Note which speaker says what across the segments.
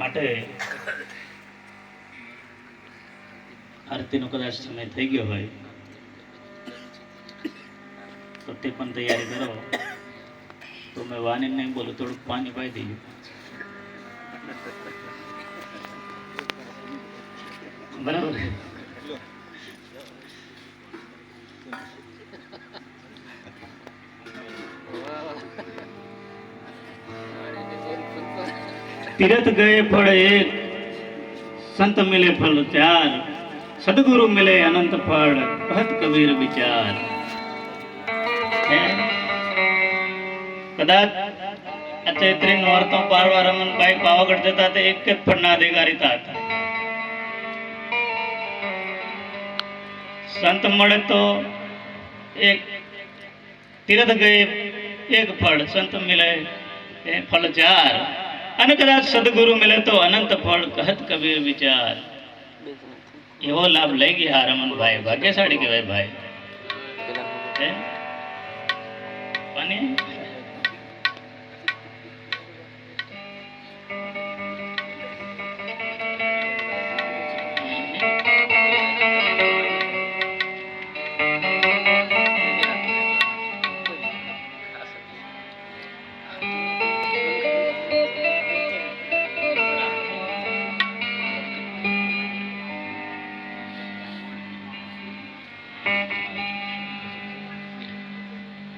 Speaker 1: માટે આરતીનો કદાચ સમય થઈ ગયો હોય, તો તે પણ તૈયારી કરો. તો મેં વાની નહીં બોલું, થોડુંક પાણી પાઈ દેજો બરાબર? તીરથ ગયે ફળ એક, સંત મિલે ફળ ચાર, સદગુરુ મિલે અનંત ફળ, ભક્ત કબીર વિચાર. કદાચ આ ચૈત્રી નોરતો પારવા રમનભાઈ પાવાગઢ જતા તે એક જ ફળના અધિકારી હતા. સંત મળે તો એક, તીરથ ગયે એક ફળ, સંત મિલે ફળ ચાર. અને કદાચ સદગુરુ મળે તો અનંત ફળ કહત કબીર વિચાર. એવો લાભ લઈ ગયા રમણભાઈ. ભાગ્યશાળી કહેવાય ભાઈ. હે?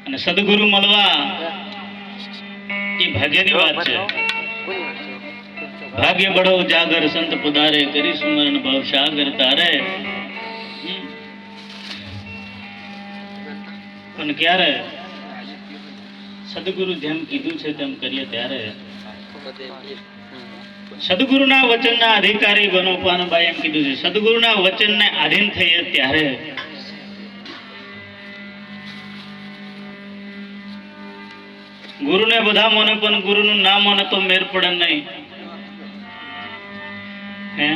Speaker 1: અને સદગુરુ મળવા એ ભાગ્યની વાત છે. ભાગ્ય બળો જાગર સંત પુદારે કરી સુમરણ ભવ સાગર તારે. પણ ક્યારે? સદગુરુ જેમ કીધું છે તેમ કરીએ ત્યારે. સદગુરુના વચનના અધિકારી બનો પાનભાઈ એમ કીધું છે. સદગુરુના વચનને આધીન થઈએ ત્યારે. ગુરુને બધા મોને, પણ ગુરુનું નામ મને તો મેર પડે નહીં. હે?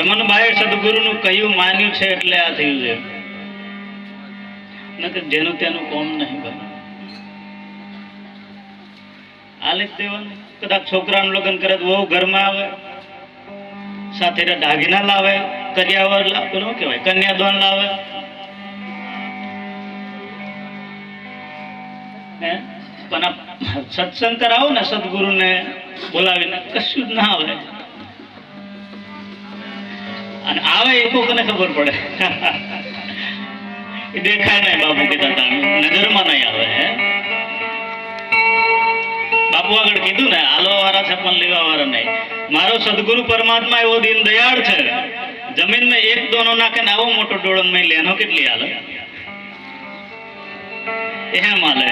Speaker 1: રમણભાઈ સદગુરુનું કહ્યું માન્યું છે એટલે આ થયું છે. જેનું તેનું કોમ નહીં બને. આલે જ દેવાનું કદાચ છોકરાનું લગ્ન કરે તો વહુ ઘરમાં આવે, સાથે દાગીના લાવે, કર્યાવર લાવે શું કહેવાય, કન્યાદાન લાવે. હે? પણ સત્સંગ કરાવો ને સદગુરુને બોલાવીને કશું જ ના આવે. અને આવે એ કોકને ખબર પડે. એ દેખાય નહીં બાપુ કીધા હતા. નજરમાં નહીં આવે બાપુ આગળ કીધું ને આલો વાળા છે પણ લેવા વાળા નહીં. મારો સદગુરુ પરમાત્મા એવો દિન દયાળ છે. જમીનમાં એક દોનો નાખે ને આવો મોટો ડોળન મેં લેનો કેટલી હાલે? એમ હાલે.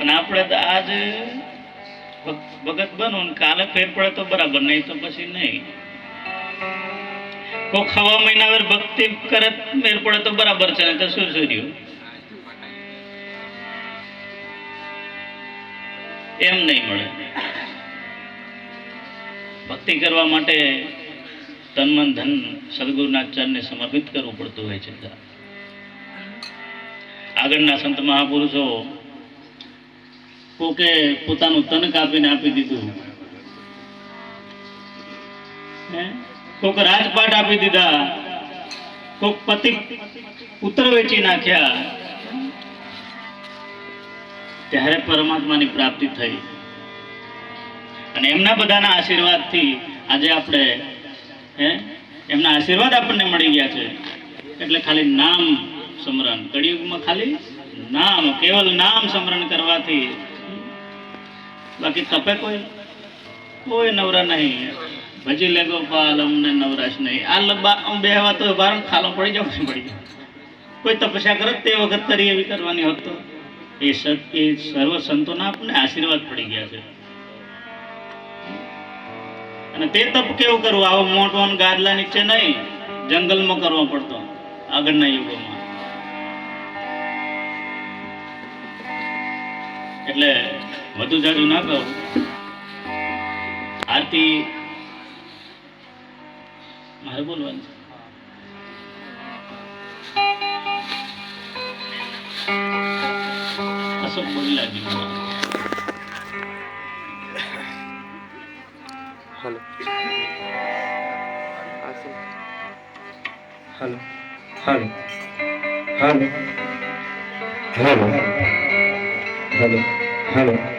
Speaker 1: પણ આપણે તો આજ ભગત બનો ને કાલે ફેર પડે તો બરાબર, નહીં તો પછી નહીં. કોઈ ખવા મહિના વેર ભક્તિ કરે મેર પડે તો બરાબર છે તો શું શું એમ નહીં મળે. ભક્તિ કરવા માટે તન મન ધન સદગુરુના ચરણને સમર્પિત કરવું પડતું હોય છે. આગળના સંત મહાપુરુષો કોકે પોતાનું તન કાપીને આપી દીધું. કોક રાજપાટ આપી દીધા. કોક પતિ પુત્ર વેચી નાખ્યા. ત્યારે પરમાત્માની પ્રાપ્તિ થઈ. અને એમના બધાના આશીર્વાદથી આજે આપણે, હે? એમના આશીર્વાદ આપણને મળી ગયા છે. એટલે ખાલી નામ સ્મરણ. કળિયુગમાં ખાલી નામ, કેવલ નામ સ્મરણ કરવાથી બાકી તપે કોઈ? કોઈ નવરા નહીં. ભજી લે ગોપાલ અમને નવરાશ નહીં. આ બે હવા બાર ખાલો પડી જાવ પડી જાય કોઈ તપસ્યા કરો તે વખત કરી એવી કરવાની હોત એ એ સર્વ સંતોના આપણને આશીર્વાદ પડી ગયા છે. અને તે તપ કેવું કરવું? આવો મોટો ગાદલા નીચે નહીં, જંગલમાં કરવો પડતો. આગળના યુગોમાં. એટલે વધુ જાડું ના કહું. આરતી, મારે બોલવાનું છે. અશોક બોલી લાગ્યું
Speaker 2: hello
Speaker 3: hello hello hello hello hello hello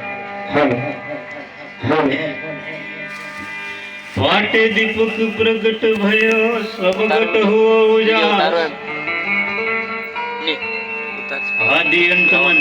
Speaker 1: વાટે દીપક પ્રગટ ભયો સબગટ હુઓ આદિ અંતમાં